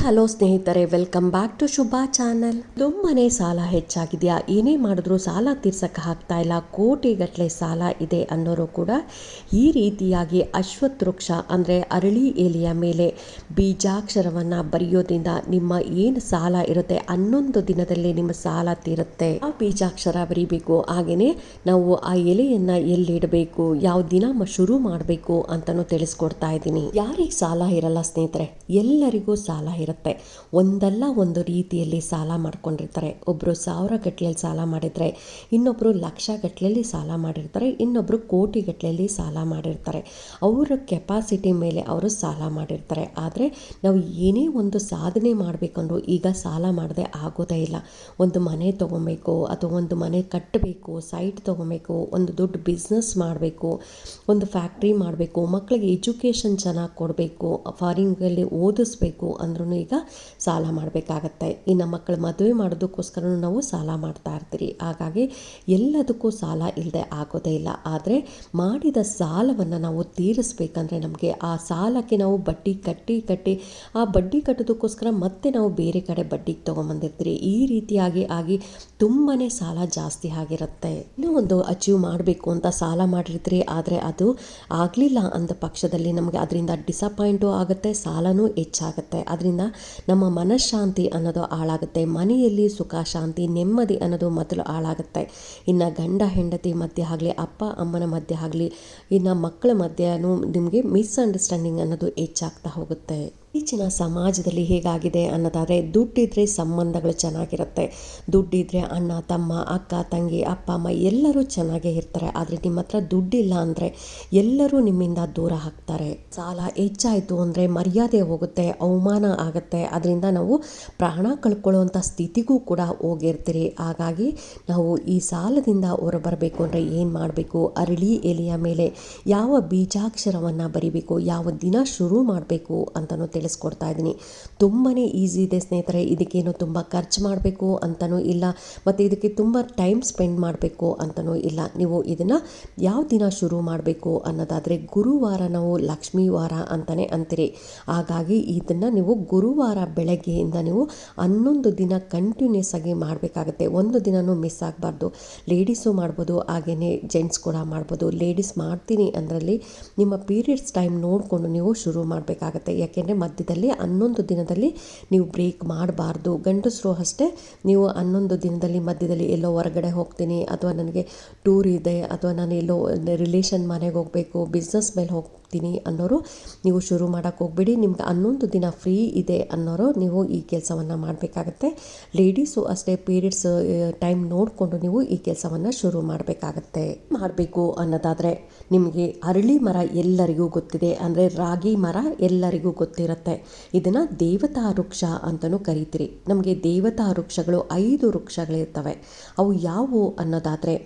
Hello ಸ್ನೇಹಿತರೆ welcome back to Shubha channel ತುಂಬಾನೇ ಸಾಲ ಹೆಚ್ಚಾಗಿದೆಯಾ? ಏನೇ ಮಾಡಿದ್ರು ಸಾಲ ತೀರ್ಸಕ್ಕೆ ಆಗ್ತಾ ಇಲ್ಲ ಕೋಟಿಗಟ್ಟಲೆ ಸಾಲ ಇದೆ ಅನ್ನೋರು ಕೂಡ ಈ ರೀತಿಯಾಗಿ ಅಶ್ವತ್ಥ ವೃಕ್ಷ, ಅಂದರೆ ಅರಳಿ ಎಲೆಯ ಮೇಲೆ ಬೀಜಾಕ್ಷರವನ್ನು ಬರೆಯೋದ್ರಿಂದ ನಿಮ್ಮ ಏನು ಸಾಲ ಇರುತ್ತೆ ಹನ್ನೊಂದು ದಿನದಲ್ಲಿ ನಿಮ್ಮ ಸಾಲ ತೀರುತ್ತೆ. ಆ ಬೀಜಾಕ್ಷರ ಬರೀಬೇಕು ಹಾಗೆಯೇ ನಾವು ಆ ಎಲೆಯನ್ನು ಎಲ್ಲಿಡಬೇಕು, ಯಾವ ದಿನ ಶುರು ಮಾಡಬೇಕು ಅಂತಲೂ ತಿಳಿಸ್ಕೊಡ್ತಾ ಇದ್ದೀನಿ. ಯಾರಿಗೆ ಸಾಲ ಇರಲ್ಲ ಸ್ನೇಹಿತರೆ? ಎಲ್ಲರಿಗೂ ಸಾಲ ಇರುತ್ತೆ. ಒಂದಲ್ಲ ಒಂದು ರೀತಿಯಲ್ಲಿ ಸಾಲ ಮಾಡ್ಕೊಂಡಿರ್ತಾರೆ. ಒಬ್ಬರು ಸಾವಿರ ಗಟ್ಟಲೆಯಲ್ಲಿ ಸಾಲ ಮಾಡಿದರೆ ಇನ್ನೊಬ್ಬರು ಲಕ್ಷ ಗಟ್ಟಲೆಯಲ್ಲಿ ಸಾಲ ಮಾಡಿರ್ತಾರೆ. ಇನ್ನೊಬ್ಬರು ಕೋಟಿ ಗಟ್ಟಲೆಯಲ್ಲಿ ಸಾಲ ಮಾಡಿರ್ತಾರೆ. ಅವರ ಕೆಪಾಸಿಟಿ ಮೇಲೆ ಅವರು ಸಾಲ ಮಾಡಿರ್ತಾರೆ. ಆದರೆ ನಾವು ಏನೇ ಒಂದು ಸಾಧನೆ ಮಾಡಬೇಕಂದ್ರೂ ಈಗ ಸಾಲ ಮಾಡದೆ ಆಗೋದೇ ಇಲ್ಲ. ಒಂದು ಮನೆ ತೊಗೊಬೇಕು, ಅಥವಾ ಒಂದು ಮನೆ ಕಟ್ಟಬೇಕು ಸೈಟ್ ತೊಗೊಬೇಕು, ಒಂದು ದೊಡ್ಡ ಬಿಸ್ನೆಸ್ ಮಾಡಬೇಕು, ಒಂದು ಫ್ಯಾಕ್ಟ್ರಿ ಮಾಡಬೇಕು ಮಕ್ಕಳಿಗೆ ಎಜುಕೇಷನ್ ಚೆನ್ನಾಗಿ ಕೊಡಬೇಕು ಫಾರಿನ್ಗಲ್ಲಿ ಓದಿಸ್ಬೇಕು ಅಂದ್ರೂ ಈಗ ಸಾಲ ಮಾಡಬೇಕಾಗತ್ತೆ. ಇನ್ನು ಮಕ್ಕಳ ಮದುವೆ ಮಾಡೋದಕ್ಕೋಸ್ಕರ ನಾವು ಸಾಲ ಮಾಡ್ತಾ ಇರ್ತೀರಿ. ಹಾಗಾಗಿ ಎಲ್ಲದಕ್ಕೂ ಸಾಲ ಇಲ್ಲದೆ ಆಗೋದೇ ಇಲ್ಲ. ಆದರೆ ಮಾಡಿದ ಸಾಲವನ್ನು ನಾವು ತೀರಿಸ್ಬೇಕಂದ್ರೆ ನಮಗೆ ಆ ಸಾಲಕ್ಕೆ ನಾವು ಬಡ್ಡಿ ಕಟ್ಟಿ ಕಟ್ಟಿ ಆ ಬಡ್ಡಿ ಕಟ್ಟೋದಕ್ಕೋಸ್ಕರ ಮತ್ತೆ ನಾವು ಬೇರೆ ಕಡೆ ಬಡ್ಡಿಗೆ ತೊಗೊಂಬಂದಿರ್ತೀರಿ. ಈ ರೀತಿಯಾಗಿ ಆಗಿ ತುಂಬಾ ಸಾಲ ಜಾಸ್ತಿ ಆಗಿರುತ್ತೆ. ಇನ್ನೂ ಒಂದು ಅಚೀವ್ ಮಾಡಬೇಕು ಅಂತ ಸಾಲ ಮಾಡಿರ್ತೀರಿ. ಆದರೆ ಅದು ಆಗಲಿಲ್ಲ ಅಂದ ಪಕ್ಷದಲ್ಲಿ ನಮಗೆ ಅದರಿಂದ ಡಿಸಪಾಯಿಂಟು ಆಗುತ್ತೆ, ಸಾಲನೂ ಹೆಚ್ಚಾಗುತ್ತೆ. ಅದರಿಂದ ನಮ್ಮ ಮನಃಶಾಂತಿ ಅನ್ನೋದು ಹಾಳಾಗುತ್ತೆ. ಮನೆಯಲ್ಲಿ ಸುಖ, ಶಾಂತಿ, ನೆಮ್ಮದಿ ಅನ್ನೋದು ಮೊದಲು ಹಾಳಾಗುತ್ತೆ. ಇನ್ನು ಗಂಡ, ಹೆಂಡತಿ ಮಧ್ಯೆ ಆಗಲಿ, ಅಪ್ಪ, ಅಮ್ಮನ ಮಧ್ಯೆ ಆಗಲಿ, ಇನ್ನು ಮಕ್ಕಳ ಮಧ್ಯೆ ನಿಮಗೆ ಮಿಸ್ಅಂಡರ್ಸ್ಟ್ಯಾಂಡಿಂಗ್ ಅನ್ನೋದು ಹೆಚ್ಚಾಗ್ತಾ ಹೋಗುತ್ತೆ. ಈಚಿನ ಸಮಾಜದಲ್ಲಿ ಹೇಗಾಗಿದೆ ಅನ್ನೋದಾದರೆ ದುಡ್ಡಿದ್ರೆ ಸಂಬಂಧಗಳು ಚೆನ್ನಾಗಿರುತ್ತೆ. ದುಡ್ಡಿದ್ರೆ ಅಣ್ಣ, ತಮ್ಮ, ಅಕ್ಕ, ತಂಗಿ, ಅಪ್ಪ, ಅಮ್ಮ ಎಲ್ಲರೂ ಚೆನ್ನಾಗೇ ಇರ್ತಾರೆ. ಆದರೆ ನಿಮ್ಮ ಹತ್ರ ದುಡ್ಡಿಲ್ಲ ಅಂದರೆ ಎಲ್ಲರೂ ನಿಮ್ಮಿಂದ ದೂರ ಹಾಕ್ತಾರೆ. ಸಾಲ ಹೆಚ್ಚಾಯಿತು ಅಂದರೆ ಮರ್ಯಾದೆ ಹೋಗುತ್ತೆ, ಅವಮಾನ ಆಗುತ್ತೆ. ಅದರಿಂದ ನಾವು ಪ್ರಾಣ ಕಳ್ಕೊಳ್ಳುವಂಥ ಸ್ಥಿತಿಗೂ ಕೂಡ ಹೋಗಿರ್ತೀರಿ. ಹಾಗಾಗಿ ನಾವು ಈ ಸಾಲದಿಂದ ಹೊರಬರಬೇಕು ಅಂದರೆ ಏನು ಮಾಡಬೇಕು? ಅರಳಿ ಎಲೆಯ ಮೇಲೆ ಯಾವ ಬೀಜಾಕ್ಷರವನ್ನು ಬರಿಬೇಕು? ಯಾವ ದಿನ ಶುರು ಮಾಡಬೇಕು ಅಂತಲೂ ತಿಳಿಸ್ಕೊಡ್ತಾ ಇದ್ದೀನಿ. ತುಂಬಾ ಈಸಿ ಇದೆ ಸ್ನೇಹಿತರೆ, ಇದಕ್ಕೇನು ತುಂಬ ಖರ್ಚು ಮಾಡಬೇಕು ಅಂತಲೂ ಇಲ್ಲ, ಮತ್ತು ಇದಕ್ಕೆ ತುಂಬ ಟೈಮ್ ಸ್ಪೆಂಡ್ ಮಾಡಬೇಕು ಅಂತಲೂ ಇಲ್ಲ. ನೀವು ಇದನ್ನು ಯಾವ ದಿನ ಶುರು ಮಾಡಬೇಕು ಅನ್ನೋದಾದರೆ ಗುರುವಾರ ನಾವು ಲಕ್ಷ್ಮೀ ವಾರ ಅಂತಲೇ ಅಂತೀರಿ. ಹಾಗಾಗಿ ಇದನ್ನು ನೀವು ಗುರುವಾರ ಬೆಳಗ್ಗೆಯಿಂದ ನೀವು ಹನ್ನೊಂದು ದಿನ ಕಂಟಿನ್ಯೂಸ್ ಆಗಿ ಮಾಡಬೇಕಾಗತ್ತೆ. ಒಂದು ದಿನವೂ ಮಿಸ್ ಆಗಬಾರ್ದು. ಲೇಡೀಸು ಮಾಡ್ಬೋದು ಹಾಗೆಯೇ ಜೆಂಟ್ಸ್ ಕೂಡ ಮಾಡ್ಬೋದು. ಲೇಡೀಸ್ ಮಾಡ್ತೀನಿ ಅದರಲ್ಲಿ ನಿಮ್ಮ ಪೀರಿಯಡ್ಸ್ ಟೈಮ್ ನೋಡಿಕೊಂಡು ನೀವು ಶುರು ಮಾಡಬೇಕಾಗತ್ತೆ. ಯಾಕೆಂದರೆ ಮಧ್ಯದಲ್ಲಿ ಹನ್ನೊಂದು ದಿನದಲ್ಲಿ ನೀವು ಬ್ರೇಕ್ ಮಾಡಬಾರ್ದು. ಗಂಡಸರು ಅಷ್ಟೇ, ನೀವು ಹನ್ನೊಂದು ದಿನದಲ್ಲಿ ಮಧ್ಯದಲ್ಲಿ ಎಲ್ಲೋ ಹೊರಗಡೆ ಹೋಗ್ತೀನಿ, ಅಥವಾ ನನಗೆ ಟೂರ್ ಇದೆ, ಅಥವಾ ನಾನು ಎಲ್ಲೋ ರಿಲೇಷನ್ ಮನೆಗೆ ಹೋಗಬೇಕು ಬಿಸ್ನೆಸ್ ಮೇಲೆ ಹೋಗ್ತೀನಿ ಅನ್ನೋರು ನೀವು ಶುರು ಮಾಡೋಕ್ಕೆ ಹೋಗ್ಬೇಡಿ. ನಿಮ್ಗೆ ಹನ್ನೊಂದು ದಿನ ಫ್ರೀ ಇದೆ ಅನ್ನೋರು ನೀವು ಈ ಕೆಲಸವನ್ನು ಮಾಡಬೇಕಾಗತ್ತೆ. ಲೇಡೀಸು ಅಷ್ಟೇ ಪೀರಿಯಡ್ಸ್ ಟೈಮ್ ನೋಡಿಕೊಂಡು ನೀವು ಈ ಕೆಲಸವನ್ನು ಶುರು ಮಾಡಬೇಕಾಗತ್ತೆ. ಮಾಡಬೇಕು ಅನ್ನೋದಾದರೆ ನಿಮಗೆ ಅರಳಿ ಮರ ಎಲ್ಲರಿಗೂ ಗೊತ್ತಿದೆ. ಅಂದರೆ ರಾಗಿ ಮರ ಎಲ್ಲರಿಗೂ ಗೊತ್ತಿರುತ್ತೆ. ಇದನ್ನು ದೇವತಾ ವೃಕ್ಷ ಅಂತಲೂ ಕರಿತೀರಿ. ನಮಗೆ ದೇವತಾ ವೃಕ್ಷಗಳು ಐದು ವೃಕ್ಷಗಳಿರ್ತವೆ. ಅವು ಯಾವುವು ಅನ್ನೋದಾದರೆ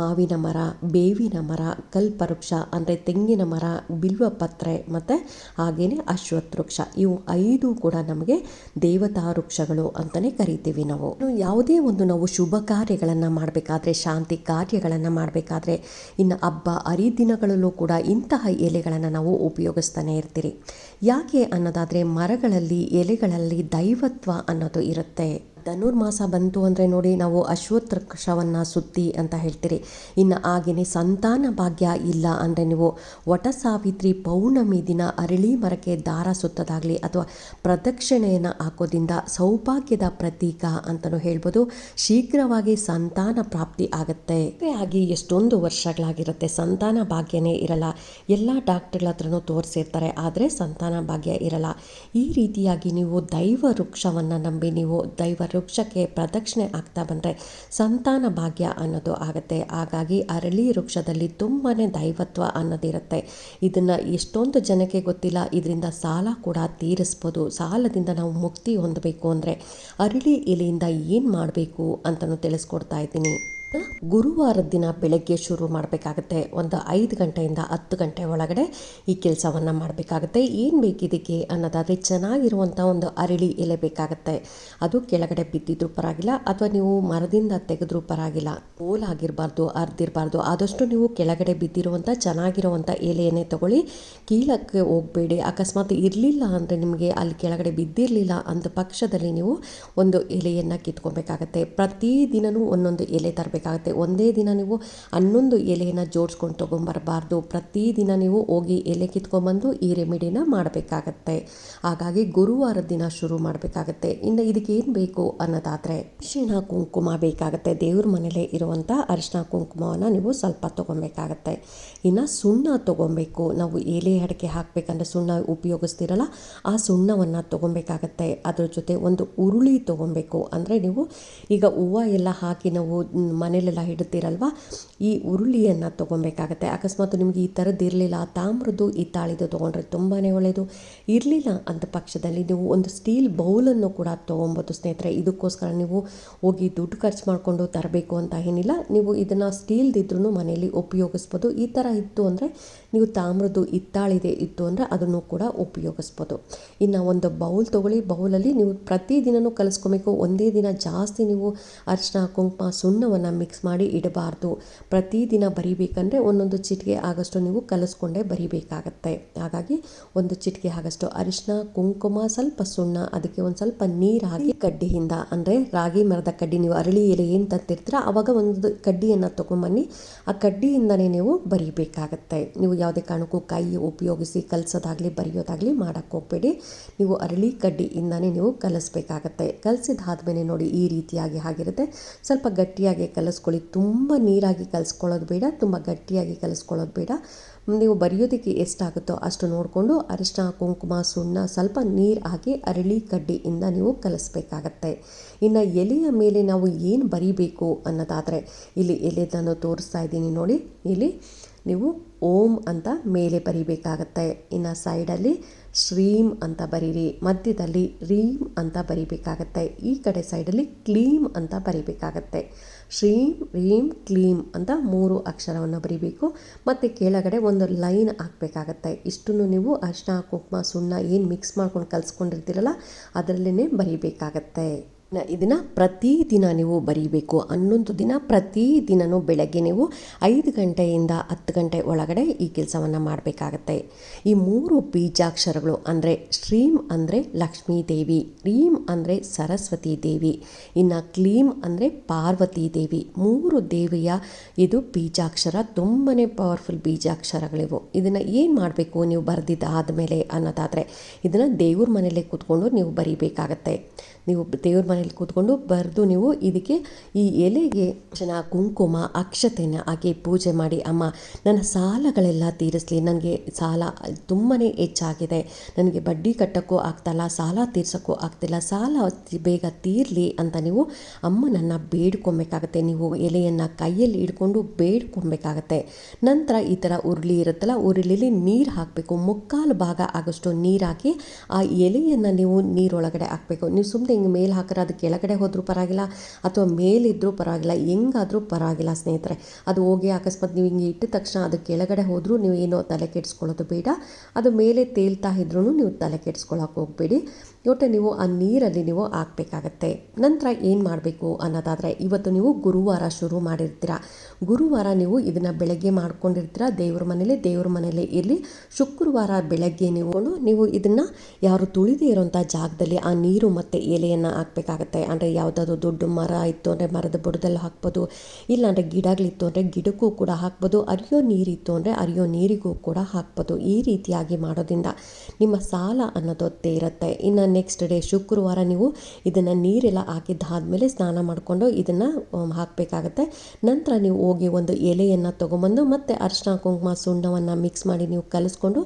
ಮಾವಿನ ಮರ, ಬೇವಿನ ಮರ ಕಲ್ಪವೃಕ್ಷ ಅಂದರೆ ತೆಂಗಿನ ಮರ ಬಿಲ್ವಪತ್ರೆ ಮತ್ತು ಹಾಗೆಯೇ ಅಶ್ವತ್ಥ ವೃಕ್ಷ ಇವು ಐದು ಕೂಡ ನಮಗೆ ದೇವತಾ ವೃಕ್ಷಗಳು ಅಂತಲೇ ಕರಿತೀವಿ ನಾವು. ಯಾವುದೇ ಒಂದು ನಾವು ಶುಭ ಕಾರ್ಯಗಳನ್ನು ಮಾಡಬೇಕಾದ್ರೆ, ಶಾಂತಿ ಕಾರ್ಯಗಳನ್ನು ಮಾಡಬೇಕಾದ್ರೆ, ಇನ್ನು ಹಬ್ಬ, ಹರಿದಿನಗಳಲ್ಲೂ ಕೂಡ ಇಂತಹ ಎಲೆಗಳನ್ನು ನಾವು ಉಪಯೋಗಿಸ್ತಾನೆ ಇರ್ತೀರಿ. ಯಾಕೆ ಅನ್ನೋದಾದರೆ ಮರಗಳಲ್ಲಿ ಎಲೆಗಳಲ್ಲಿ ದೈವತ್ವ ಅನ್ನೋದು ಇರುತ್ತೆ. ಧನುರ್ಮಾಸ ಬಂತು ಅಂದರೆ ನೋಡಿ ನಾವು ಅಶ್ವತ್ಥ ವೃಕ್ಷವನ್ನು ಸುತ್ತಿ ಅಂತ ಹೇಳ್ತೀರಿ. ಇನ್ನು ಹಾಗೆಯೇ ಸಂತಾನ ಭಾಗ್ಯ ಇಲ್ಲ ಅಂದರೆ ನೀವು ವಟ ಸಾವಿತ್ರಿ ಪೌರ್ಣಮಿ ದಿನ ಅರಳಿ ಮರಕ್ಕೆ ದಾರ ಸುತ್ತೋದಾಗಲಿ ಅಥವಾ ಪ್ರದಕ್ಷಿಣೆಯನ್ನು ಹಾಕೋದಿಂದ ಸೌಭಾಗ್ಯದ ಪ್ರತೀಕ ಅಂತಲೂ ಹೇಳ್ಬೋದು. ಶೀಘ್ರವಾಗಿ ಸಂತಾನ ಪ್ರಾಪ್ತಿ ಆಗುತ್ತೆ. ಆಗಿ ಎಷ್ಟೊಂದು ವರ್ಷಗಳಾಗಿರುತ್ತೆ ಸಂತಾನ ಭಾಗ್ಯನೇ ಇರಲ್ಲ. ಎಲ್ಲ ಡಾಕ್ಟರ್ಗಳ ಹತ್ರನೂ ತೋರಿಸಿರ್ತಾರೆ, ಆದರೆ ಸಂತಾನ ಭಾಗ್ಯ ಇರಲ್ಲ. ಈ ರೀತಿಯಾಗಿ ನೀವು ದೈವ ವೃಕ್ಷವನ್ನು ನಂಬಿ ನೀವು ದೈವ ವೃಕ್ಷಕ್ಕೆ ಪ್ರದಕ್ಷಿಣೆ ಆಗ್ತಾ ಬಂದರೆ ಸಂತಾನ ಭಾಗ್ಯ ಅನ್ನೋದು ಆಗುತ್ತೆ. ಹಾಗಾಗಿ ಅರಳಿ ವೃಕ್ಷದಲ್ಲಿ ತುಂಬಾ ದೈವತ್ವ ಅನ್ನೋದಿರುತ್ತೆ. ಇದನ್ನು ಎಷ್ಟೊಂದು ಜನಕ್ಕೆ ಗೊತ್ತಿಲ್ಲ, ಇದರಿಂದ ಸಾಲ ಕೂಡ ತೀರಿಸ್ಬೋದು. ಸಾಲದಿಂದ ನಾವು ಮುಕ್ತಿ ಹೊಂದಬೇಕು ಅಂದರೆ ಅರಳಿ ಎಲೆಯಿಂದ ಏನು ಮಾಡಬೇಕು ಅಂತಲೂ ತಿಳಿಸ್ಕೊಡ್ತಾ ಇದ್ದೀನಿ. ಗುರುವಾರದ ದಿನ ಬೆಳಗ್ಗೆ ಶುರು ಮಾಡಬೇಕಾಗತ್ತೆ. ಒಂದು ಐದು ಗಂಟೆಯಿಂದ ಹತ್ತು ಗಂಟೆ ಒಳಗಡೆ ಈ ಕೆಲಸವನ್ನು ಮಾಡಬೇಕಾಗತ್ತೆ. ಏನು ಬೇಕಿದಕ್ಕೆ ಅನ್ನೋದಾದರೆ ಚೆನ್ನಾಗಿರುವಂಥ ಒಂದು ಅರಳಿ ಎಲೆ ಬೇಕಾಗತ್ತೆ. ಅದು ಕೆಳಗಡೆ ಬಿದ್ದಿದ್ರೂ ಪರವಾಗಿಲ್ಲ, ಅಥವಾ ನೀವು ಮರದಿಂದ ತೆಗೆದ್ರೂ ಪರವಾಗಿಲ್ಲ. ಓಲಾಗಿರಬಾರ್ದು ಅರ್ದಿರಬಾರ್ದು ಆದಷ್ಟು ನೀವು ಕೆಳಗಡೆ ಬಿದ್ದಿರುವಂಥ ಚೆನ್ನಾಗಿರುವಂಥ ಎಲೆಯನ್ನೇ ತಗೊಳ್ಳಿ. ಕೀಳಕ್ಕೆ ಹೋಗಬೇಡಿ. ಅಕಸ್ಮಾತ್ ಇರಲಿಲ್ಲ ಅಂದರೆ ನಿಮಗೆ ಅಲ್ಲಿ ಕೆಳಗಡೆ ಬಿದ್ದಿರಲಿಲ್ಲ ಅಂದ ಪಕ್ಷದಲ್ಲಿ ನೀವು ಒಂದು ಎಲೆಯನ್ನು ಕಿತ್ಕೊಬೇಕಾಗತ್ತೆ. ಪ್ರತಿದಿನವೂ ಒಂದೊಂದು ಎಲೆ ತರಬೇಕಾಗತ್ತೆ ಒಂದೇ ದಿನ ನೀವು ಹನ್ನೊಂದು ಎಲೆಯನ್ನು ಜೋಡಿಸ್ಕೊಂಡು ತೊಗೊಂಬರಬಾರ್ದು. ಪ್ರತಿದಿನ ನೀವು ಹೋಗಿ ಎಲೆ ಕಿತ್ಕೊಂಡ್ಬಂದು ಈ ರೆಮಿಡಿನ ಮಾಡಬೇಕಾಗತ್ತೆ. ಹಾಗಾಗಿ ಗುರುವಾರದ ದಿನ ಶುರು ಮಾಡಬೇಕಾಗತ್ತೆ. ಇನ್ನು ಇದಕ್ಕೆ ಏನು ಬೇಕು ಅನ್ನೋದಾದರೆ ಅರಿಶಿಣ ಕುಂಕುಮ ಬೇಕಾಗುತ್ತೆ. ದೇವ್ರ ಮನೇಲೇ ಇರುವಂಥ ಅರಿಶಿಣ ಕುಂಕುಮವನ್ನು ನೀವು ಸ್ವಲ್ಪ ತೊಗೊಬೇಕಾಗತ್ತೆ. ಇನ್ನು ಸುಣ್ಣ ತೊಗೊಬೇಕು. ನಾವು ಎಲೆ ಅಡಿಕೆ ಹಾಕಬೇಕಂದ್ರೆ ಸುಣ್ಣ ಉಪಯೋಗಿಸ್ತಿರಲ್ಲ, ಆ ಸುಣ್ಣವನ್ನು ತೊಗೊಬೇಕಾಗತ್ತೆ. ಅದ್ರ ಜೊತೆ ಒಂದು ಉರುಳಿ ತೊಗೊಬೇಕು. ಅಂದರೆ ನೀವು ಈಗ ಹೂವು ಎಲ್ಲ ಹಾಕಿ ನಾವು ಮನೇಲೆಲ್ಲ ಇಡ್ತೀರಲ್ವ ಈ ಉರುಳಿಯನ್ನು ತೊಗೊಬೇಕಾಗತ್ತೆ ಅಕಸ್ಮಾತ್ ನಿಮಗೆ ಈ ಥರದ್ದು ಇರಲಿಲ್ಲ ತಾಮ್ರದ್ದು ಹಿತ್ತಾಳಿದು ತೊಗೊಂಡ್ರೆ ತುಂಬಾ ಒಳ್ಳೆಯದು ಇರಲಿಲ್ಲ ಅಂತ ಪಕ್ಷದಲ್ಲಿ ನೀವು ಒಂದು ಸ್ಟೀಲ್ ಬೌಲನ್ನು ಕೂಡ ತೊಗೊಬೋದು ಸ್ನೇಹಿತರೆ. ಇದಕ್ಕೋಸ್ಕರ ನೀವು ಹೋಗಿ ದುಡ್ಡು ಖರ್ಚು ಮಾಡಿಕೊಂಡು ತರಬೇಕು ಅಂತ ಏನಿಲ್ಲ. ನೀವು ಇದನ್ನು ಸ್ಟೀಲ್ದಿದ್ರೂ ಮನೆಯಲ್ಲಿ ಉಪಯೋಗಿಸ್ಬೋದು. ಈ ಥರ ಇತ್ತು ಅಂದರೆ ನೀವು ತಾಮ್ರದ್ದು ಹಿತ್ತಾಳಿದೆ ಇತ್ತು ಅಂದರೆ ಅದನ್ನು ಕೂಡ ಉಪಯೋಗಿಸ್ಬೋದು. ಇನ್ನು ಒಂದು ಬೌಲ್ ತೊಗೊಳ್ಳಿ. ಬೌಲಲ್ಲಿ ನೀವು ಪ್ರತಿದಿನವೂ ಕಲಿಸ್ಕೊಬೇಕು. ಒಂದೇ ದಿನ ಜಾಸ್ತಿ ನೀವು ಅರಿಶಿನ ಕುಂಕುಮ, ಸುಣ್ಣವನ್ನು ಮಿಕ್ಸ್ ಮಾಡಿ ಇಡಬಾರ್ದು. ಪ್ರತಿದಿನ ಬರಿಬೇಕಂದ್ರೆ ಒಂದೊಂದು ಚಿಟಿಕೆ ಆಗಷ್ಟು ನೀವು ಕಲಿಸ್ಕೊಂಡೇ ಬರಿಬೇಕಾಗತ್ತೆ. ಹಾಗಾಗಿ ಒಂದು ಚಿಟಿಕೆ ಆಗಷ್ಟು ಅರಿಶಿನ ಕುಂಕುಮ, ಸ್ವಲ್ಪ ಸುಣ್ಣ, ಅದಕ್ಕೆ ಒಂದು ಸ್ವಲ್ಪ ನೀರು ಹಾಕಿ ಕಡ್ಡಿಯಿಂದ, ಅಂದರೆ ರಾಗಿ ಮರದ ಕಡ್ಡಿ ನೀವು ಅರಳಿ ಎಲೆ ಏನು ತತ್ತಿರ್ತೀರ ಆವಾಗ ಒಂದು ಕಡ್ಡಿಯನ್ನು ತೊಗೊಂಬನ್ನಿ. ಆ ಕಡ್ಡಿಯಿಂದನೇ ನೀವು ಬರಿಬೇಕಾಗತ್ತೆ. ನೀವು ಯಾವುದೇ ಕಾರಣಕ್ಕೂ ಕೈ ಉಪಯೋಗಿಸಿ ಕಲಿಸೋದಾಗಲಿ, ಬರೆಯೋದಾಗಲಿ ಮಾಡೋಕ್ಕೆ ಹೋಗಬೇಡಿ. ನೀವು ಅರಳಿ ಕಡ್ಡಿಯಿಂದನೇ ನೀವು ಕಲಿಸ್ಬೇಕಾಗತ್ತೆ. ಕಲಸಿದಾದ್ಮೇಲೆ ನೋಡಿ ಈ ರೀತಿಯಾಗಿ ಆಗಿರುತ್ತೆ. ಸ್ವಲ್ಪ ಗಟ್ಟಿಯಾಗಿ ಕಲಿಸ್ಕೊಳ್ಳಿ. ತುಂಬ ನೀರಾಗಿ ಕಲಿಸ್ಕೊಳ್ಳೋದು ಬೇಡ, ತುಂಬ ಗಟ್ಟಿಯಾಗಿ ಕಲಿಸ್ಕೊಳ್ಳೋದು ಬೇಡ. ನೀವು ಬರೆಯೋದಕ್ಕೆ ಎಷ್ಟಾಗುತ್ತೋ ಅಷ್ಟು ನೋಡಿಕೊಂಡು ಅರಿಶಿನ ಕುಂಕುಮ, ಸುಣ್ಣ ಸ್ವಲ್ಪ ನೀರು ಹಾಕಿ ಅರಳಿ ಕಡ್ಡಿಯಿಂದ ನೀವು ಕಲಿಸ್ಬೇಕಾಗತ್ತೆ. ಇನ್ನು ಎಲೆಯ ಮೇಲೆ ನಾವು ಏನು ಬರಿಬೇಕು ಅನ್ನೋದಾದರೆ ಇಲ್ಲಿ ಎಲೆ ನಾನು ತೋರಿಸ್ತಾ ಇದ್ದೀನಿ ನೋಡಿ. ಇಲ್ಲಿ ನೀವು ಓಂ ಅಂತ ಮೇಲೆ ಬರಿಬೇಕಾಗತ್ತೆ. ಇನ್ನು ಸೈಡಲ್ಲಿ ಶ್ರೀಮ್ ಅಂತ ಬರೀರಿ, ಮಧ್ಯದಲ್ಲಿ ರೀಂ ಅಂತ ಬರಿಬೇಕಾಗತ್ತೆ. ಈ ಕಡೆ ಸೈಡಲ್ಲಿ ಕ್ಲೀಮ್ ಅಂತ ಬರಿಬೇಕಾಗತ್ತೆ. ಶ್ರೀಂ ರೀಂ ಕ್ಲೀಂ ಅಂತ ಮೂರು ಅಕ್ಷರವನ್ನು ಬರೀಬೇಕು. ಮತ್ತು ಕೆಳಗಡೆ ಒಂದು ಲೈನ್ ಹಾಕಬೇಕಾಗತ್ತೆ. ಇಷ್ಟನ್ನು ನೀವು ಅರಿಶಿನ ಕುಂಕುಮ, ಸುಣ್ಣ ಏನು ಮಿಕ್ಸ್ ಮಾಡ್ಕೊಂಡು ಕಲಿಸ್ಕೊಂಡಿರ್ತೀರಲ್ಲ ಅದರಲ್ಲೇ ಬರಿಬೇಕಾಗತ್ತೆ. ಇದನ್ನು ಪ್ರತಿದಿನ ನೀವು ಬರೀಬೇಕು. ಹನ್ನೊಂದು ದಿನ ಪ್ರತಿದಿನವೂ ಬೆಳಗ್ಗೆ ನೀವು ಐದು ಗಂಟೆಯಿಂದ ಹತ್ತು ಗಂಟೆ ಒಳಗಡೆ ಈ ಕೆಲಸವನ್ನು ಮಾಡಬೇಕಾಗತ್ತೆ. ಈ ಮೂರು ಬೀಜಾಕ್ಷರಗಳು ಅಂದರೆ ಶ್ರೀಂ ಅಂದರೆ ಲಕ್ಷ್ಮೀ ದೇವಿ, ರೀಂ ಅಂದರೆ ಸರಸ್ವತಿ ದೇವಿ, ಇನ್ನು ಕ್ಲೀಮ್ ಅಂದರೆ ಪಾರ್ವತಿ ದೇವಿ. ಮೂರು ದೇವಿಯ ಇದು ಬೀಜಾಕ್ಷರ ತುಂಬಾ ಪವರ್ಫುಲ್ ಬೀಜಾಕ್ಷರಗಳಿವು. ಇದನ್ನು ಏನು ಮಾಡಬೇಕು ನೀವು ಬರೆದಿದ್ದಾದಮೇಲೆ ಅನ್ನೋದಾದರೆ, ಇದನ್ನು ದೇವ್ರ ಮನೇಲೆ ಕೂತ್ಕೊಂಡು ನೀವು ಬರೀಬೇಕಾಗತ್ತೆ. ನೀವು ದೇವ್ರ ಮನೇಲಿ ಕೂತ್ಕೊಂಡು ಬರೆದು ನೀವು ಇದಕ್ಕೆ ಈ ಎಲೆಗೆ ಜನ ಕುಂಕುಮ, ಅಕ್ಷತೆನ ಹಾಕಿ ಪೂಜೆ ಮಾಡಿ, ಅಮ್ಮ, ನನ್ನ ಸಾಲಗಳೆಲ್ಲ ತೀರಿಸಲಿ, ನನಗೆ ಸಾಲ ತುಂಬಾ ಹೆಚ್ಚಾಗಿದೆ, ನನಗೆ ಬಡ್ಡಿ ಕಟ್ಟೋಕ್ಕೂ ಆಗ್ತಾಯಿಲ್ಲ ಸಾಲ ತೀರ್ಸೋಕ್ಕೂ ಆಗ್ತಿಲ್ಲ, ಸಾಲ ಬೇಗ ತೀರಲಿ ಅಂತ ನೀವು ಅಮ್ಮನನ್ನು ಬೇಡ್ಕೊಬೇಕಾಗತ್ತೆ, ನೀವು ಎಲೆಯನ್ನು ಕೈಯಲ್ಲಿ ಹಿಡ್ಕೊಂಡು ಬೇಡ್ಕೊಬೇಕಾಗತ್ತೆ. ನಂತರ ಈ ಥರ ಉರುಳಿ ಇರುತ್ತಲ್ಲ ಉರುಳಿಲಿ ನೀರು ಹಾಕಬೇಕು, ಮುಕ್ಕಾಲು ಭಾಗ ಆಗೋಷ್ಟು ನೀರು ಹಾಕಿ ಆ ಎಲೆಯನ್ನು ನೀವು ನೀರೊಳಗಡೆ ಹಾಕಬೇಕು. ನೀವು ಸುಮ್ಮನೆ ಹಿಂಗೆ ಮೇಲೆ ಹಾಕಿದ್ರೆ ಕೆಳಗಡೆ ಹೋದರೂ ಪರವಾಗಿಲ್ಲ ಅಥವಾ ಮೇಲಿದ್ದರೂ ಪರವಾಗಿಲ್ಲ, ಹೆಂಗಾದರೂ ಪರವಾಗಿಲ್ಲ ಸ್ನೇಹಿತರೆ. ಅದು ಹೋಗಿ ಅಕಸ್ಮಾತ್ ನೀವು ಹಿಂಗೆ ಇಟ್ಟ ತಕ್ಷಣ ಅದು ಕೆಳಗಡೆ ಹೋದರೂ ನೀವು ಏನೋ ತಲೆ ಕೆಡಿಸ್ಕೊಳ್ಳೋದು ಬೇಡ. ಅದು ಮೇಲೆ ತೇಲ್ತಾ ಇದ್ರೂ ನೀವು ತಲೆ ಕೆಡಿಸ್ಕೊಳ್ಳೋಕೆ ಹೋಗಬೇಡಿ. ಒಟ್ಟು ನೀವು ಆ ನೀರಲ್ಲಿ ನೀವು ಹಾಕಬೇಕಾಗತ್ತೆ. ನಂತರ ಏನು ಮಾಡಬೇಕು ಅನ್ನೋದಾದರೆ, ಇವತ್ತು ನೀವು ಗುರುವಾರ ಶುರು ಮಾಡಿರ್ತೀರ? ಗುರುವಾರ ನೀವು ಇದನ್ನು ಬೆಳಗ್ಗೆ ಮಾಡ್ಕೊಂಡಿರ್ತೀರ? ದೇವ್ರ ಮನೇಲೆ, ದೇವ್ರ ಮನೇಲಿ ಇರಲಿ. ಶುಕ್ರವಾರ ಬೆಳಗ್ಗೆ ನೀವು ನೀವು ಇದನ್ನು ಯಾರು ತುಳಿದೇ ಇರೋಂಥ ಜಾಗದಲ್ಲಿ ಆ ನೀರು ಮತ್ತು ಎಲೆಯನ್ನು ಹಾಕಬೇಕಾಗತ್ತೆ. ಅಂದರೆ ಯಾವುದಾದ್ರು ದೊಡ್ಡ ಮರ ಇತ್ತು ಅಂದರೆ ಮರದ ಬುಡದಲ್ಲಿ ಹಾಕ್ಬೋದು. ಇಲ್ಲಾಂದರೆ ಗಿಡಗಳಿತ್ತು ಅಂದರೆ ಗಿಡಕ್ಕೂ ಕೂಡ ಹಾಕ್ಬೋದು. ಅರಿಯೋ ನೀರಿತ್ತು ಅಂದರೆ ಅರಿಯೋ ನೀರಿಗೂ ಕೂಡ ಹಾಕ್ಬೋದು. ಈ ರೀತಿಯಾಗಿ ಮಾಡೋದ್ರಿಂದ ನಿಮ್ಮ ಸಾಲ ಅನ್ನೋದು ಇರುತ್ತೆ. ಇನ್ನು ನೆಕ್ಸ್ಟ್ ಡೇ ಶುಕ್ರವಾರ ನೀವು ಇದನ್ನು ನೀರೆಲ್ಲ ಹಾಕಿದ್ದಾದಮೇಲೆ ಸ್ನಾನ ಮಾಡಿಕೊಂಡು ಇದನ್ನು ಹಾಕಬೇಕಾಗತ್ತೆ. ನಂತರ ನೀವು ಹೋಗಿ ಒಂದು ಎಲೆಯನ್ನು ತೊಗೊಂಬಂದು ಮತ್ತು ಅರಿಶಿನ ಕುಂಕುಮ ಸುಣ್ಣವನ್ನು ಮಿಕ್ಸ್ ಮಾಡಿ ನೀವು ಕಲಿಸ್ಕೊಂಡು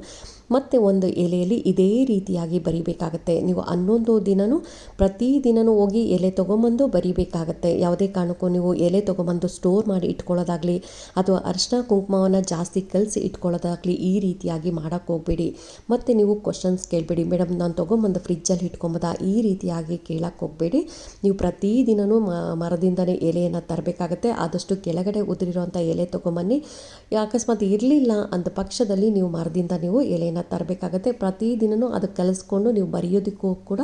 ಮತ್ತು ಒಂದು ಎಲೆಯಲ್ಲಿ ಇದೇ ರೀತಿಯಾಗಿ ಬರಿಬೇಕಾಗತ್ತೆ. ನೀವು ಹನ್ನೊಂದು ದಿನವೂ ಪ್ರತಿ ದಿನವೂ ಹೋಗಿ ಎಲೆ ತೊಗೊಂಬಂದು ಬರಿಬೇಕಾಗತ್ತೆ. ಯಾವುದೇ ಕಾರಣಕ್ಕೂ ನೀವು ಎಲೆ ತೊಗೊಂಬಂದು ಸ್ಟೋರ್ ಮಾಡಿ ಇಟ್ಕೊಳ್ಳೋದಾಗಲಿ ಅಥವಾ ಅರಿಶಿನ ಕುಂಕುಮವನ್ನು ಜಾಸ್ತಿ ಕಲಸಿ ಇಟ್ಕೊಳ್ಳೋದಾಗಲಿ ಈ ರೀತಿಯಾಗಿ ಮಾಡೋಕ್ಕೆ ಹೋಗಬೇಡಿ. ಮತ್ತು ನೀವು ಕ್ವಶನ್ಸ್ ಕೇಳಬೇಡಿ. ಮೇಡಮ್, ನಾನು ತೊಗೊಂಬಂದು ಫ್ರಿಜ್ಜಲ್ಲಿ ಇಟ್ಕೊಂಬೋದಾ? ಈ ರೀತಿಯಾಗಿ ಕೇಳಕ್ಕೆ ಹೋಗಬೇಡಿ. ನೀವು ಪ್ರತಿದಿನವೂ ಮರದಿಂದನೇ ಎಲೆಯನ್ನು ತರಬೇಕಾಗತ್ತೆ. ಆದಷ್ಟು ಕೆಳಗಡೆ ಉದುರಿರುವಂಥ ಎಲೆ ತೊಗೊಂಬನ್ನಿ. ಅಕಸ್ಮಾತ್ ಇರಲಿಲ್ಲ ಅಂತ ಪಕ್ಷದಲ್ಲಿ ನೀವು ಮರದಿಂದ ನೀವು ಎಲೆಯನ್ನು ತರಬೇಕಾಗತ್ತೆ. ಅದು ಕಲಿಸ್ಕೊಂಡು ನೀವು ಬರೆಯೋದಕ್ಕೂ ಕೂಡ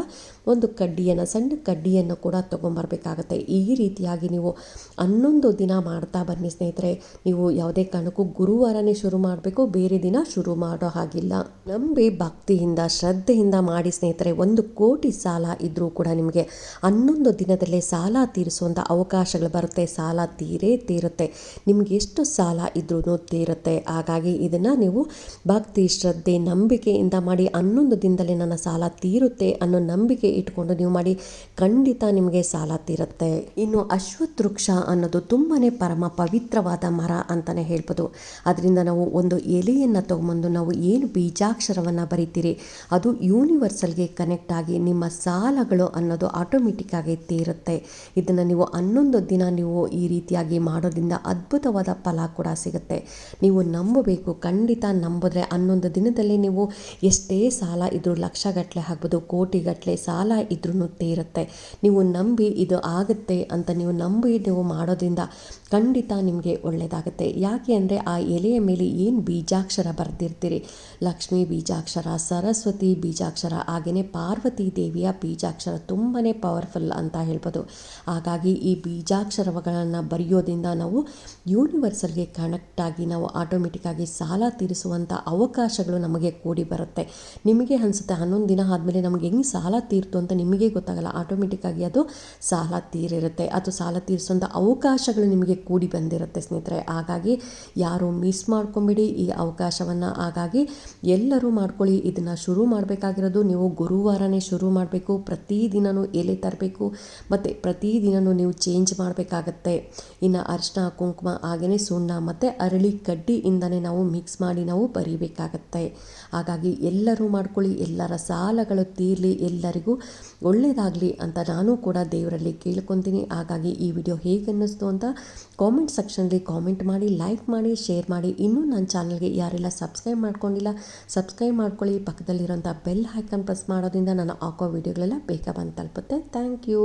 ಒಂದು ಕಡ್ಡಿಯನ್ನು, ಸಣ್ಣ ಕಡ್ಡಿಯನ್ನು ಕೂಡ ತೊಗೊಂಬರ್ಬೇಕಾಗತ್ತೆ. ಈ ರೀತಿಯಾಗಿ ನೀವು ಹನ್ನೊಂದು ದಿನ ಮಾಡ್ತಾ ಬನ್ನಿ ಸ್ನೇಹಿತರೆ. ನೀವು ಯಾವುದೇ ಕಾರಣಕ್ಕೂ ಗುರುವಾರನೇ ಶುರು ಮಾಡಬೇಕು, ಬೇರೆ ದಿನ ಶುರು ಮಾಡೋ ಹಾಗಿಲ್ಲ. ನಂಬಿ ಭಕ್ತಿಯಿಂದ, ಶ್ರದ್ಧೆಯಿಂದ ಮಾಡಿ ಸ್ನೇಹಿತರೆ, ಒಂದು ಕೋಟಿ ಸಾಲ ಇದ್ದರೂ ಕೂಡ ನಿಮಗೆ ಹನ್ನೊಂದು ದಿನದಲ್ಲೇ ಸಾಲ ತೀರಿಸುವಂಥ ಅವಕಾಶಗಳು ಬರುತ್ತೆ. ಸಾಲ ತೀರೇ ತೀರುತ್ತೆ. ನಿಮಗೆ ಎಷ್ಟು ಸಾಲ ಇದ್ರೂ ತೀರುತ್ತೆ. ಹಾಗಾಗಿ ಇದನ್ನು ನೀವು ಭಕ್ತಿ, ಶ್ರದ್ಧೆ ನಂಬಿಕೆಯಿಂದ ಮಾಡಿ ಹನ್ನೊಂದು ದಿನದಲ್ಲಿ ನನ್ನ ಸಾಲ ತೀರುತ್ತೆ ಅನ್ನೋ ನಂಬಿಕೆ ಇಟ್ಕೊಂಡು ನೀವು ಮಾಡಿ ಖಂಡಿತ ನಿಮಗೆ ಸಾಲ ತೀರುತ್ತೆ. ಇನ್ನು ಅಶ್ವತ್ಥ ವೃಕ್ಷ ಅನ್ನೋದು ತುಂಬಾ ಪರಮ ಪವಿತ್ರವಾದ ಮರ ಅಂತಲೇ ಹೇಳ್ಬೋದು. ಅದರಿಂದ ನಾವು ಒಂದು ಎಲೆಯನ್ನು ತಗೊಂಬಂದು ನಾವು ಏನು ಬೀಜಾಕ್ಷರವನ್ನು ಬರೀತೀರಿ, ಅದು ಯೂನಿವರ್ಸಲ್ಗೆ ಕನೆಕ್ಟ್ ಆಗಿ ನಿಮ್ಮ ಸಾಲಗಳು ಅನ್ನೋದು ಆಟೋಮೆಟಿಕ್ಕಾಗಿ ತೀರುತ್ತೆ. ಇದನ್ನು ನೀವು ಹನ್ನೊಂದು ದಿನ ನೀವು ಈ ರೀತಿಯಾಗಿ ಮಾಡೋದ್ರಿಂದ ಅದ್ಭುತವಾದ ಫಲ ಕೂಡ ಸಿಗುತ್ತೆ. ನೀವು ನಂಬಬೇಕು, ಖಂಡಿತ ನಂಬಿದ್ರೆ ಹನ್ನೊಂದು ದಿನದಲ್ಲಿ ನೀವು ಎಷ್ಟೇ ಸಾಲ ಇದ್ದರೂ ಲಕ್ಷಗಟ್ಟಲೆ ಆಗ್ಬೋದು ಕೋಟಿಗಟ್ಟಲೆ ಸಾಲ ಇದ್ರೂ ತೀರುತ್ತೆ. ನೀವು ನಂಬಿ ಇದು ಆಗುತ್ತೆ ಅಂತ ನೀವು ನಂಬಿ ನೀವು ಮಾಡೋದ್ರಿಂದ ಖಂಡಿತ ನಿಮಗೆ ಒಳ್ಳೆಯದಾಗುತ್ತೆ ಯಾಕೆ ಅಂದರೆ ಆ ಎಲೆಯ ಮೇಲೆ ಏನು ಬೀಜಾಕ್ಷರ ಬರೆದಿರ್ತೀರಿ? ಲಕ್ಷ್ಮೀ ಬೀಜಾಕ್ಷರ, ಸರಸ್ವತಿ ಬೀಜಾಕ್ಷರ ಹಾಗೆಯೇ ಪಾರ್ವತಿ ದೇವಿಯ ಬೀಜಾಕ್ಷರ ತುಂಬಾ ಪವರ್ಫುಲ್ ಅಂತ ಹೇಳ್ಬೋದು. ಹಾಗಾಗಿ ಈ ಬೀಜಾಕ್ಷರಗಳನ್ನು ಬರೆಯೋದ್ರಿಂದ ನಾವು ಯೂನಿವರ್ಸಲ್ಗೆ ಕನೆಕ್ಟ್ ಆಗಿ ನಾವು ಆಟೋಮೆಟಿಕ್ಕಾಗಿ ಸಾಲ ತೀರಿಸುವಂಥ ಅವಕಾಶಗಳು ನಮಗೆ ಕೂಡಿ ಬರುತ್ತೆ. ನಿಮಗೆ ಅನಿಸುತ್ತೆ ಹನ್ನೊಂದು ದಿನ ಆದಮೇಲೆ ನಮಗೆ ಹೆಂಗೆ ಸಾಲ ತೀರ್ತು ಅಂತ ನಿಮಗೆ ಗೊತ್ತಾಗಲ್ಲ. ಆಟೋಮೆಟಿಕ್ಕಾಗಿ ಅದು ಸಾಲ ತೀರಿರುತ್ತೆ. ಅದು ಸಾಲ ತೀರಿಸುವಂಥ ಅವಕಾಶಗಳು ನಿಮಗೆ ಕೂಡಿ ಬಂದಿರುತ್ತೆ ಸ್ನೇಹಿತರೆ. ಹಾಗಾಗಿ ಯಾರು ಮಿಸ್ ಮಾಡ್ಕೊಂಬಿಡಿ ಈ ಅವಕಾಶವನ್ನು. ಹಾಗಾಗಿ ಎಲ್ಲರೂ ಮಾಡ್ಕೊಳ್ಳಿ. ಇದನ್ನು ಶುರು ಮಾಡಬೇಕಾಗಿರೋದು ನೀವು ಗುರುವಾರನೇ ಶುರು ಮಾಡಬೇಕು. ಪ್ರತಿದಿನವೂ ಎಲೆ ತರಬೇಕು. ಮತ್ತು ಪ್ರತಿದಿನವೂ ನೀವು ಚೇಂಜ್ ಮಾಡಬೇಕಾಗತ್ತೆ. ಇನ್ನು ಅರಿಶಿನ ಕುಂಕುಮ ಹಾಗೆಯೇ ಸುಣ್ಣ ಮತ್ತು ಅರಳಿ ಕಡ್ಡಿಯಿಂದನೇ ನಾವು ಮಿಕ್ಸ್ ಮಾಡಿ ನಾವು ಬರಿಬೇಕಾಗತ್ತೆ. ಹಾಗಾಗಿ ಎಲ್ಲರೂ ಮಾಡ್ಕೊಳ್ಳಿ, ಎಲ್ಲರ ಸಾಲಗಳು ತೀರಲಿ, ಎಲ್ಲರಿಗೂ ಒಳ್ಳೆಯದಾಗಲಿ ಅಂತ ನಾನು ಕೂಡ ದೇವರಲ್ಲಿ ಕೇಳ್ಕೊತೀನಿ. ಹಾಗಾಗಿ ಈ ವಿಡಿಯೋ ಹೇಗೆ ಅನ್ನಿಸ್ತು ಅಂತ ಕಾಮೆಂಟ್ ಸೆಕ್ಷನಲ್ಲಿ ಕಾಮೆಂಟ್ ಮಾಡಿ ಲೈಕ್ ಮಾಡಿ ಶೇರ್ ಮಾಡಿ. ಇನ್ನೂ ನನ್ನ ಚಾನಲ್ಗೆ ಯಾರೆಲ್ಲ ಸಬ್ಸ್ಕ್ರೈಬ್ ಮಾಡ್ಕೊಂಡಿಲ್ಲ ಸಬ್ಸ್ಕ್ರೈಬ್ ಮಾಡ್ಕೊಳ್ಳಿ. ಪಕ್ಕದಲ್ಲಿರೋಂಥ ಬೆಲ್ ಹೈಕನ್ ಪ್ರೆಸ್ ಮಾಡೋದ್ರಿಂದ ನಾನು ಹಾಕೋ ವಿಡಿಯೋಗಳೆಲ್ಲ ಬೇಗ ಬಂದು ತಲುಪುತ್ತೆ. Thank you